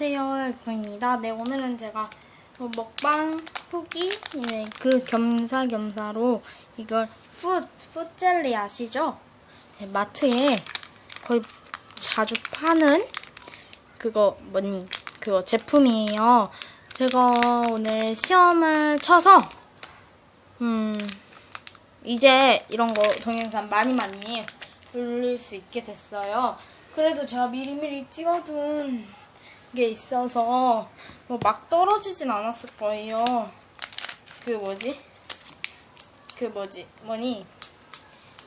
안녕하세요, 에프입니다. 네, 오늘은 제가 어, 먹방 후기, 네, 그 겸사겸사로 이걸 푸, 푸젤리 아시죠? 네, 마트에 거의 자주 파는 그거 뭐니, 그거 제품이에요. 제가 오늘 시험을 쳐서, 음, 이제 이런 거 동영상 많이 많이 올릴 수 있게 됐어요. 그래도 제가 미리미리 찍어둔 게 있어서 뭐 막 떨어지진 않았을 거예요. 그 뭐지? 그 뭐지? 뭐니?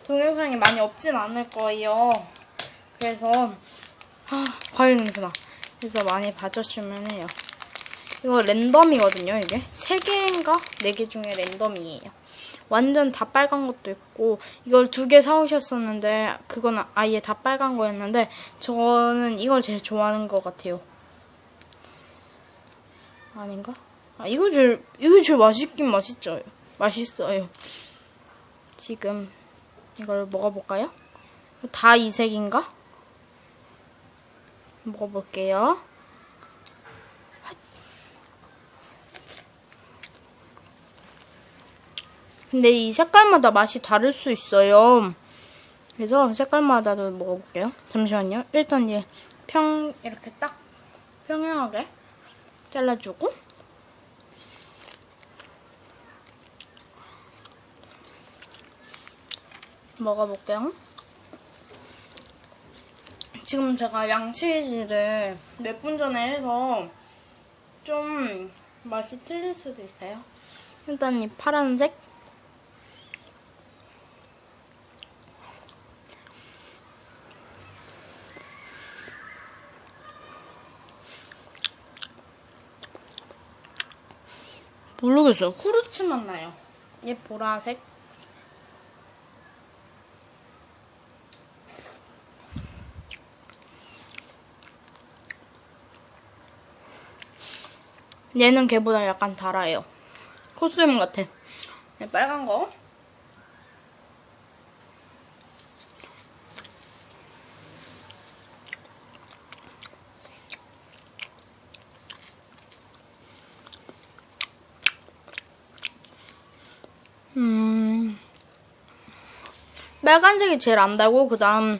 동영상이 많이 없진 않을 거예요. 그래서 아, 과일 냄새나. 그래서 많이 봐주시면 해요. 이거 랜덤이거든요, 이게. 3개인가? 4개 중에 랜덤이에요. 완전 다 빨간 것도 있고, 이걸 두 개 사오셨었는데, 그건 아예 다 빨간 거였는데, 저는 이걸 제일 좋아하는 것 같아요. 아닌가? 아, 이거 제일, 이거 제일 맛있긴 맛있죠. 맛있어요. 지금, 이걸 먹어볼까요? 다 이 색인가? 먹어볼게요. 근데 이 색깔마다 맛이 다를 수 있어요. 그래서 색깔마다도 먹어볼게요. 잠시만요. 일단 얘 평, 이렇게 딱 평행하게 잘라주고. 먹어볼게요. 지금 제가 양치질을 몇 분 전에 해서 좀 맛이 틀릴 수도 있어요. 일단 이 파란색 모르겠어요. 후르츠 맛 나요. 얘 보라색. 얘는 걔보다 약간 달아요. 코스염 같아. 얘 빨간 거. 음. 빨간색이 제일 안 달고 그 다음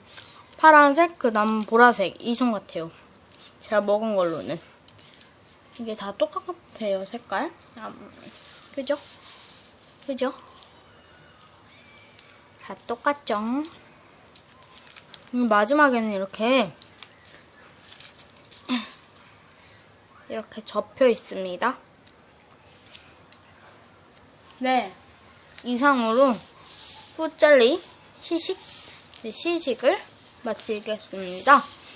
파란색, 그 다음 보라색 이 종 같아요. 제가 먹은 걸로는 이게 다 똑같아요 색깔. 아, 그죠? 그죠? 다 똑같죠? 음, 마지막에는 이렇게 이렇게 접혀 있습니다. 네. 이상으로 푸젤리 시식 네, 시식을 마치겠습니다.